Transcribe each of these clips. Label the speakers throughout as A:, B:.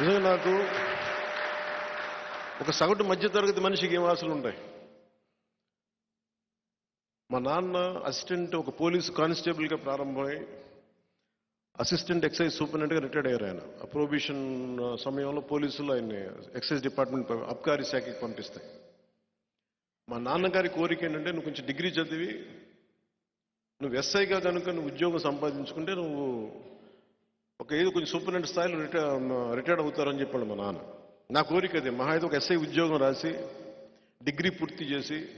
A: నిజంగా నాకు ఒక సగటు మధ్యతరగతి మనిషికి ఏం ఆశలు ఉంటాయి? మా నాన్న అసిస్టెంట్ ఒక పోలీసు కానిస్టేబుల్గా ప్రారంభమై అసిస్టెంట్ ఎక్సైజ్ సూపరింటెండెంట్గా రిటైర్డ్ అయ్యారు ఆయన. ఆ ప్రొబిషన్ సమయంలో పోలీసులు ఆయన్ని ఎక్సైజ్ డిపార్ట్మెంట్ అబ్కారీ శాఖకి పంపిస్తాయి మా నాన్నగారి కోరిక ఏంటంటే నువ్వు కొంచెం డిగ్రీ చదివి నువ్వు ఎస్ఐగా కనుక నువ్వు ఉద్యోగం సంపాదించుకుంటే నువ్వు ఒక ఏదో కొంచెం సూపరింటెండెంట్ స్థాయిలో రిటైర్ రిటైర్డ్ అవుతారని చెప్పాడు మా నాన్న. నా కోరిక అది. మహా అయితే ఒక ఎస్ఐ ఉద్యోగం రాసి డిగ్రీ పూర్తి చేసి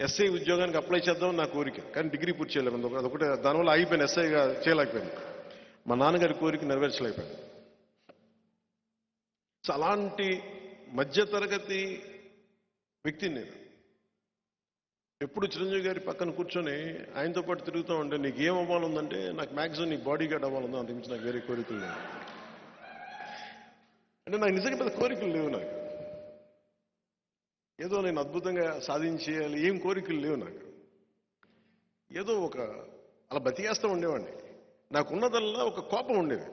A: ఎస్ఐ ఉద్యోగానికి అప్లై చేద్దామని నా కోరిక. కానీ డిగ్రీ పూర్తి చేయలేము అదొకటే దానివల్ల అయిపోయాను ఎస్ఐగా చేయలేకపోయాను. మా నాన్నగారి కోరిక నెరవేర్చలేకపోయాను. సో అలాంటి మధ్యతరగతి వ్యక్తిని నేను ఎప్పుడు చిరంజీవి గారి పక్కన కూర్చొని ఆయనతో పాటు తిరుగుతూ ఉంటే నీకు ఏం అవ్వాలందంటే నాకు మ్యాక్సిమం నీ బాడీ గార్డ్ అవ్వాలందో అంతకుమించి నాకు వేరే కోరికలు లేవు. అంటే నాకు నిజంగా పెద్ద కోరికలు లేవు నాకు. ఏదో నేను అద్భుతంగా సాధించేయాలి ఏం కోరికలు లేవు నాకు. ఏదో ఒక అలా బతికేస్తూ ఉండేవాడిని. నాకున్నదల్లా ఒక కోపం ఉండేది.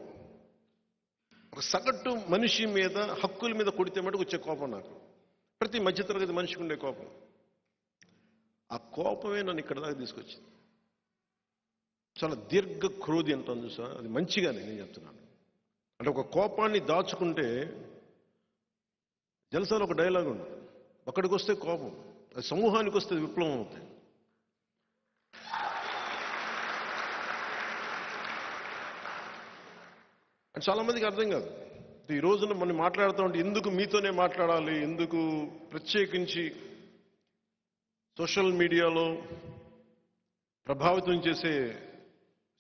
A: ఒక సగటు మనిషి మీద హక్కుల మీద కొడితే మటుకు వచ్చే కోపం నాకు. ప్రతి మధ్యతరగతి మనిషికి ఉండే కోపం. ఆ కోపమే నన్ను ఇక్కడ దాకా తీసుకొచ్చింది. చాలా దీర్ఘ క్రోధి అంటాను చూసా అది మంచిగానే నేను చెప్తున్నాను. అంటే ఒక కోపాన్ని దాచుకుంటే జలసాలో ఒక డైలాగ్ ఉంది. ఒక్కడికి వస్తే కోపం అది సమూహానికి వస్తే విప్లవం అవుతుంది అది చాలా మందికి అర్థం కాదు. ఈ రోజున మనం మాట్లాడుతూ ఉంటే ఎందుకు మీతోనే మాట్లాడాలి ఎందుకు ప్రత్యేకించి సోషల్ మీడియాలో ప్రభావితం చేసే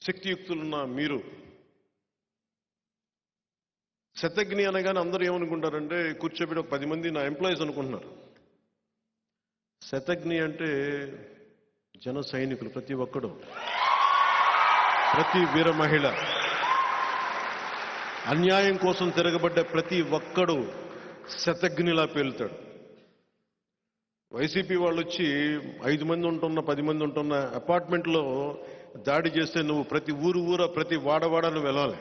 A: శక్తియుక్తులున్న మీరు శతజ్ఞి అనగానే అందరూ ఏమనుకుంటారంటే కూర్చోబెట్టి ఒక పది మంది నా ఎంప్లాయీస్ అనుకుంటున్నారు. శతజ్ఞి అంటే జన సైనికులు ప్రతి ఒక్కడు. ప్రతి వీర మహిళ. అన్యాయం కోసం తిరగబడ్డ ప్రతి ఒక్కడు శతజ్ఞిలా పేలుతాడు. వైసీపీ వాళ్ళు వచ్చి ఐదు మంది ఉంటున్న పది మంది ఉంటున్న అపార్ట్మెంట్లో దాడి చేస్తే నువ్వు ప్రతి ఊరు ఊర ప్రతి వాడవాడ నువ్వు వెళ్ళాలి.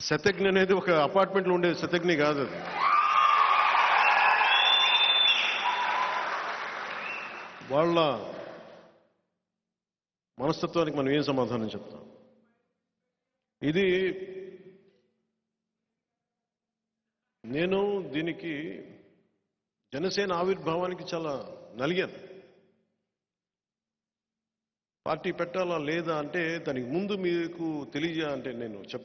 A: శతజ్ఞ అనేది ఒక అపార్ట్మెంట్లో ఉండే శతజ్ఞ కాదు అది. వాళ్ళ మనస్తత్వానికి మనం ఏం సమాధానం చెప్తాం? ఇది నేను దీనికి జనసేన ఆవిర్భావానికి చాలా నలిగాను పార్టీ పెట్టాలా లేదా అంటే దానికి ముందు మీకు తెలియ అంటే నేను చెప్